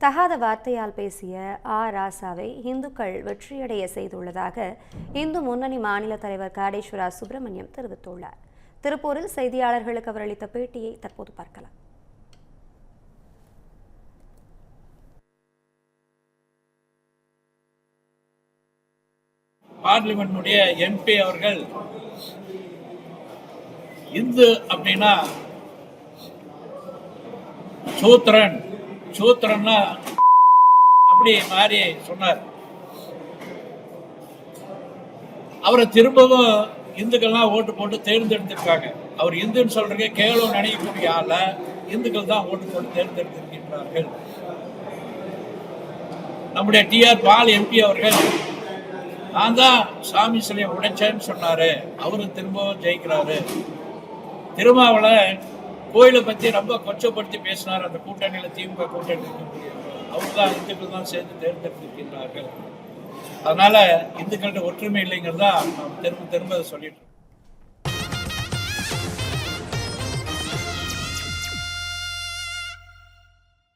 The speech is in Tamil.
தகாத வார்த்தையால் பேசிய ஆ ராசாவை இந்துக்கள் வெற்றியடைய செய்துள்ளதாக இந்து முன்னணி மாநில தலைவர் காடேஸ்வரா சுப்பிரமணியம் தெரிவித்துள்ளார் திருப்பூரில் செய்தியாளர்களுக்கு அவர் அளித்த பேட்டியை தற்போது பார்க்கலாம் பார்லிமெண்ட்டுடைய எம்பி அவர்கள் இந்து அப்படின்னா சூத்திரன். சூத்திரன்னா அப்படி மாறி சொன்னார். அவரை திரும்பவும் இந்துக்கள்லாம் ஓட்டு போட்டு தேர்ந்தெடுத்திருக்காங்க. அவர் இந்துன்னு சொல்றீங்க கேவலம் நினைக்கக்கூடிய ஆள இந்துக்கள் தான் ஓட்டு போட்டு தேர்ந்தெடுத்திருக்கின்றார்கள். நம்முடைய டிஆர் பால் எம்பி அவர்கள் நான் தான் சாமி சிலையை உடைச்சேன்னு சொன்னாரு. அவரு திரும்பவும் ஜெயிக்கிறாரு. திருமாவளவன் கோயிலை பற்றி ரொம்ப கொச்சப்படுத்தி பேசினார். அந்த கூட்டணியில் திமுக கூட்டணி இருக்கக்கூடிய அவர் தான் இந்துக்கள் தான் சேர்ந்து தேர்ந்தெடுத்திருக்கின்றார்கள். அதனால இந்துக்கள்கிட்ட ஒற்றுமை இல்லைங்கிறதா திரும்ப திரும்ப சொல்லிட்டு